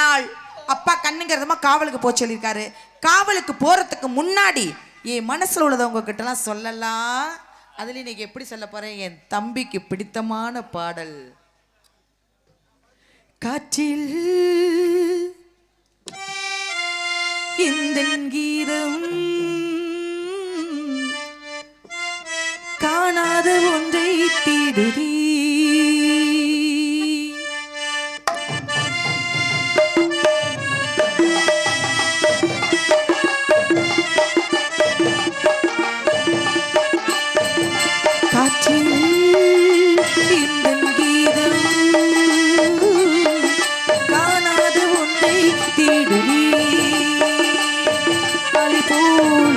நாள். அப்பா கண்ணுங்கிறதுமா காவலுக்கு போக சொல்லியிருக்காரு. காவலுக்கு போகிறதுக்கு முன்னாடி என் மனசில் உள்ளதவங்க கிட்டலாம் சொல்லலாம். அதில் இன்னைக்கு எப்படி சொல்ல போகிறேன் என் தம்பிக்கு பிடித்தமான பாடல். காற்றில் இந்த கீதம். காணாத ஒன்றை தேடுதே Ooh.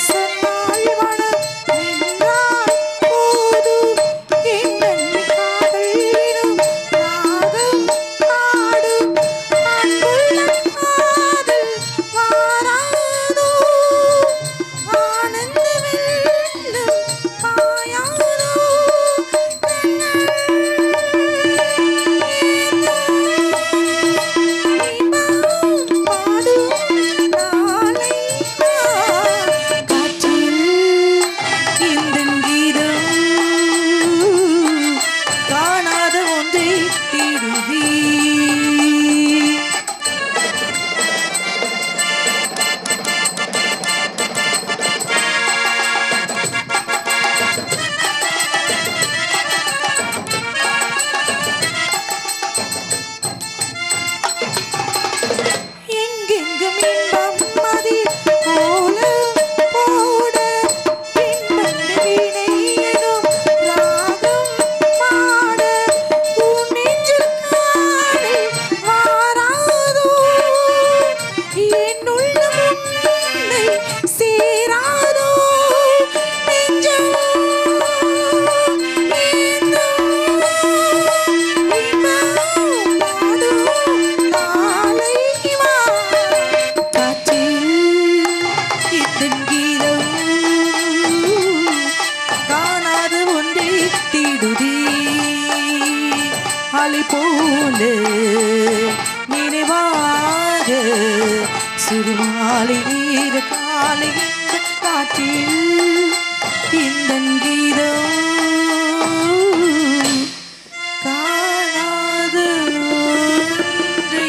listen போல நினைவாக சிறுமாலை நீர காலை காற்றில் இந்த கீதம். காணாத ஒன்றை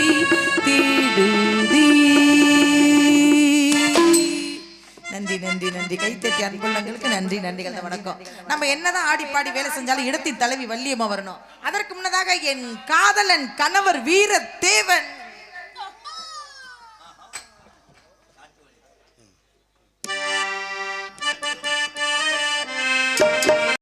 நன்றி நன்றி நன்றி. கைத்தட்டி அன்புள்ளங்களுக்கு நன்றி நன்றிகள் வணக்கம். நம்ம என்னதான் ஆடி பாடி வேலை செஞ்சாலும் இடத்தின் தலைவி வள்ளியம்மா வரணும். அதற்கு அடுத்ததாக என் காதலன் கணவர் வீர தேவன்